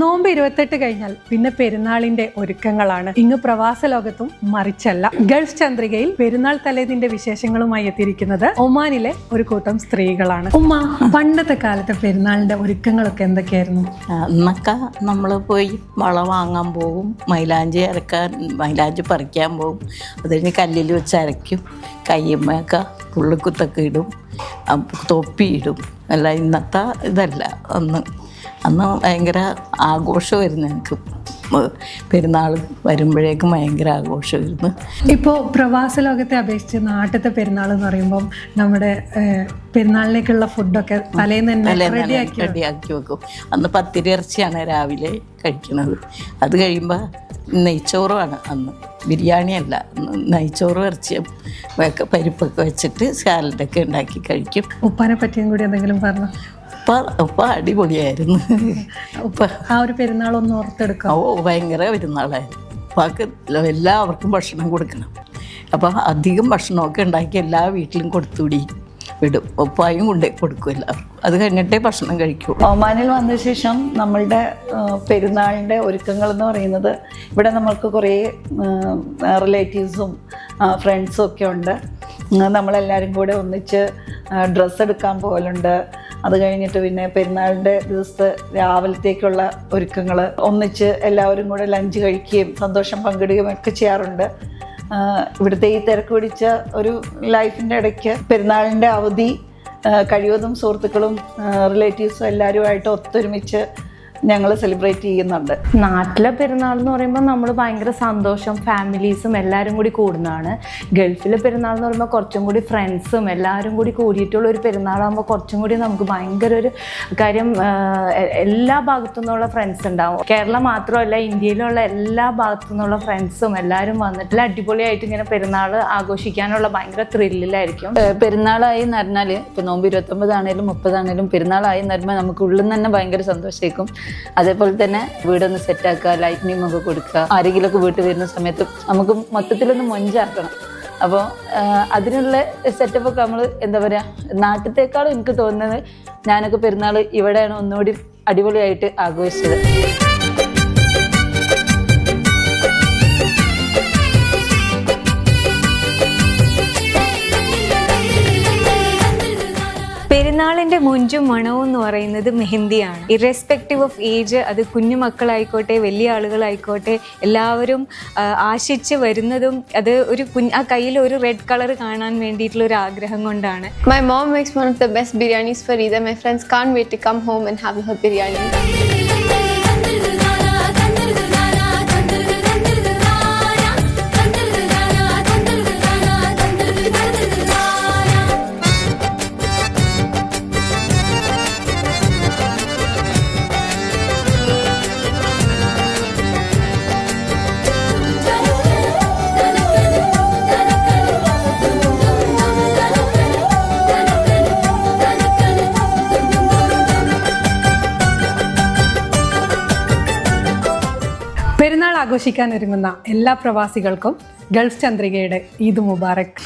നോമ്പ് ഇരുപത്തെട്ട് കഴിഞ്ഞാൽ പിന്നെ പെരുന്നാളിന്റെ ഒരുക്കങ്ങളാണ്. ഇങ്ങ് പ്രവാസ ലോകത്തും മറിച്ചല്ല. ഗൾഫ് ചന്ദ്രികയിൽ പെരുന്നാൾ തലേതിന്റെ വിശേഷങ്ങളുമായി എത്തിയിരിക്കുന്നത് ഒമാനിലെ ഒരു കൂട്ടം സ്ത്രീകളാണ്. ഉമ്മ പണ്ടത്തെ കാലത്തെ പെരുന്നാളിന്റെ ഒരുക്കങ്ങളൊക്കെ എന്തൊക്കെയായിരുന്നു? അന്നൊക്കെ നമ്മൾ പോയി വള വാങ്ങാൻ പോകും മൈലാഞ്ചി അരക്കാൻ മൈലാഞ്ചി പറിക്കാൻ പോകും അത് കഴിഞ്ഞ് കല്ലിൽ വെച്ച് അരയ്ക്കും. കയ്യമ്മയൊക്കെ പുള്ളിക്കുത്തൊക്കെ ഇടും തൊപ്പി ഇടും. അല്ല ഇന്നത്തെ ഇതല്ല. അന്ന് അന്ന് ഭയങ്കര ആഘോഷമായിരുന്നു എനിക്ക്. പെരുന്നാൾ വരുമ്പോഴേക്കും ഭയങ്കര ആഘോഷമായിരുന്നു. ഇപ്പോൾ പ്രവാസ ലോകത്തെ അപേക്ഷിച്ച് നാട്ടിലത്തെ പെരുന്നാൾ എന്ന് പറയുമ്പം നമ്മുടെ പെരുന്നാളിലേക്കുള്ള ഫുഡൊക്കെ തലേന്ന് തന്നെ റെഡിയാക്കി റെഡിയാക്കി വെക്കും. അന്ന് പത്തിരി ഇറച്ചിയാണ് രാവിലെ കഴിക്കുന്നത്. അത് കഴിയുമ്പോൾ നെയ്ച്ചോറുമാണ് അന്ന്. ബിരിയാണിയല്ല നെയ്ച്ചോറ് ഇറച്ചിയും പരിപ്പൊക്കെ വെച്ചിട്ട് സാലഡൊക്കെ ഉണ്ടാക്കി കഴിക്കും. ഉപ്പാനെ പറ്റിയും കൂടി എന്തെങ്കിലും പറഞ്ഞു? ഉപ്പ ഉപ്പ അടിപൊളിയായിരുന്നു. ഉപ്പ ആ ഒരു പെരുന്നാളൊന്ന് ഓർത്തെടുക്കാം. ഓ ഭയങ്കര പെരുന്നാളായിരുന്നു. ഉപ്പാക്ക് എല്ലാവർക്കും ഭക്ഷണം കൊടുക്കണം. അപ്പം അധികം ഭക്ഷണമൊക്കെ ഉണ്ടാക്കി എല്ലാ വീട്ടിലും കൊടുത്തുവിടി വിടും. ഉപ്പായും കൊണ്ടേ കൊടുക്കും എല്ലാവർക്കും. അത് കഴിഞ്ഞിട്ടേ ഭക്ഷണം കഴിക്കൂ ഒമാനിൽ വന്ന ശേഷം നമ്മളുടെ പെരുന്നാളിന്റെ ഒരുക്കങ്ങൾ എന്ന് പറയുന്നത് ഇവിടെ നമ്മൾക്ക് കുറേ റിലേറ്റീവ്സും ഫ്രണ്ട്സും ഒക്കെ ഉണ്ട്. നമ്മളെല്ലാവരും കൂടെ ഒന്നിച്ച് ഡ്രസ്സ് എടുക്കാൻ പോകലുണ്ട്. അത് കഴിഞ്ഞിട്ട് പിന്നെ പെരുന്നാളിന്റെ ദിവസത്തെ രാവിലത്തേക്കുള്ള ഒരുക്കങ്ങൾ. ഒന്നിച്ച് എല്ലാവരും കൂടെ ലഞ്ച് കഴിക്കുകയും സന്തോഷം പങ്കിടുകയും ഒക്കെ ചെയ്യാറുണ്ട്. ഇവിടുത്തെ ഈ തിരക്ക് പിടിച്ച ഒരു ലൈഫിന്റെ ഇടയ്ക്ക് പെരുന്നാളിന്റെ അവധി കഴിവതും സുഹൃത്തുക്കളും റിലേറ്റീവ്സും എല്ലാവരുമായിട്ട് ഒത്തൊരുമിച്ച് ഞങ്ങൾ സെലിബ്രേറ്റ് ചെയ്യുന്നുണ്ട്. നാട്ടിലെ പെരുന്നാൾ എന്ന് പറയുമ്പോൾ നമ്മൾ ഭയങ്കര സന്തോഷം ഫാമിലീസും എല്ലാവരും കൂടി കൂടുന്നതാണ്. ഗൾഫിലെ പെരുന്നാൾ എന്ന് പറയുമ്പോൾ കുറച്ചും കൂടി ഫ്രണ്ട്സും എല്ലാവരും കൂടി കൂടിയിട്ടുള്ള ഒരു പെരുന്നാളാകുമ്പോൾ കുറച്ചും കൂടി നമുക്ക് ഭയങ്കര ഒരു കാര്യം എല്ലാ ഭാഗത്തു നിന്നുള്ള ഫ്രണ്ട്സ് ഉണ്ടാവും. കേരളം മാത്രമല്ല ഇന്ത്യയിലുള്ള എല്ലാ ഭാഗത്തു നിന്നുള്ള ഫ്രണ്ട്സും എല്ലാവരും വന്നിട്ട് അടിപൊളിയായിട്ട് ഇങ്ങനെ പെരുന്നാൾ ആഘോഷിക്കാനുള്ള ഭയങ്കര ത്രില്ലിലായിരിക്കും പെരുന്നാളായി എന്ന് പറഞ്ഞാൽ ഇപ്പോൾ നോമ്പ് ഇരുപത്തൊമ്പതാണേലും മുപ്പതാണേലും പെരുന്നാളായി എന്ന് പറയുമ്പോൾ നമുക്ക് ഉള്ളിൽ നിന്ന് തന്നെ ഭയങ്കര സന്തോഷമായിരിക്കും അതേപോലെ തന്നെ വീടൊന്ന് സെറ്റാക്കുക ലൈറ്റിനിങ് ഒക്കെ കൊടുക്കുക ആരെങ്കിലുമൊക്കെ വീട്ടിൽ വരുന്ന സമയത്ത് നമുക്ക് മൊത്തത്തിലൊന്ന് മൊഞ്ചാക്കണം. അപ്പോൾ അതിനുള്ള സെറ്റപ്പ് ഒക്കെ നമ്മൾ എന്താ പറയുക നാട്ടിലേക്കാളും എനിക്ക് തോന്നുന്നത് ഞാനൊക്കെ പെരുന്നാൾ ഇവിടെയാണ് ഒന്നുകൂടി അടിപൊളിയായിട്ട് ആഘോഷിച്ചത്. പെരുന്നാളിന്റെ മുഞ്ചും മണവും എന്ന് പറയുന്നത് മെഹന്തിയാണ്. ഇറെസ്പെക്റ്റീവ് ഓഫ് ഏജ് അത് കുഞ്ഞു മക്കളായിക്കോട്ടെ വലിയ ആളുകളായിക്കോട്ടെ എല്ലാവരും ആശിച്ച് വരുന്നതും അത് ഒരു കുഞ്ഞ് ആ കയ്യിൽ ഒരു റെഡ് കളർ കാണാൻ വേണ്ടിയിട്ടുള്ള ഒരു ആഗ്രഹം കൊണ്ടാണ്. My mom makes one of the best biryanis for Eid my friends can't wait wait to come home and have her Perunnal ആഘോഷിക്കാൻ ഒരുങ്ങുന്ന എല്ലാ പ്രവാസികൾക്കും ഗൾഫ് ചന്ദ്രികയുടെ ഈദ് മുബാറക്.